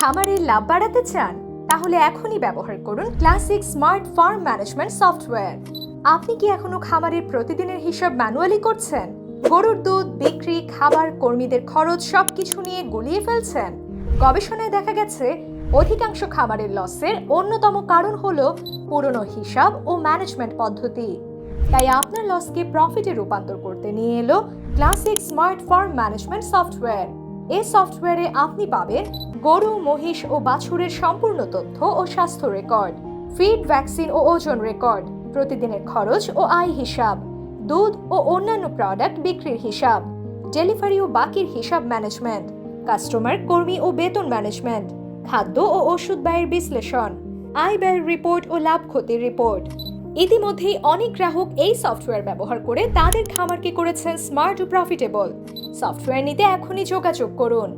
খামারের লাভ বাড়াতে চান, তাহলে এখনই ব্যবহার করুন classic smart farm management software. আপনি কি এখনও খামারের প্রতিদিনের হিসাব ম্যানুয়ালি করছেন? গরুর দুধ, বিক্রি, খাবার, কর্মীদের খরচ সবকিছু নিয়ে গুলিয়ে ফেলছেন? গবেষণায় দেখা গেছে, অধিকাংশ খামারের লসের অন্যতম কারণ হল পুরনো হিসাব ও ম্যানেজমেন্ট পদ্ধতি। তাই আপনার লসকে প্রফিটে রূপান্তর করতে নিয়ে এলো classic smart farm management software. এই সফটওয়্যারে আপনি পাবেন গরু, মহিষ ও বাছুরের সম্পূর্ণ তথ্য ও স্বাস্থ্য রেকর্ড ফিড ভ্যাকসিন ও ওজন রেকর্ড, প্রতিদিনের খরচ ও আয় হিসাব, দুধ ও অন্যান্য প্রোডাক্ট বিক্রির হিসাব ডেলিভারি ও বাকির হিসাব ম্যানেজমেন্ট কাস্টমার কর্মী ও বেতন ম্যানেজমেন্ট খাদ্য ও ওষুধ ব্যয়ের বিশ্লেষণ, আয় ব্যয়ের রিপোর্ট ও লাভ ক্ষতির রিপোর্ট ইতিমধ্যেই অনেক গ্রাহক এই সফটওয়্যার ব্যবহার করে তাদের খামারকে করেছেন স্মার্ট ও প্রফিটেবল সফটওয়্যার নিতে এখনই যোগাযোগ করুন।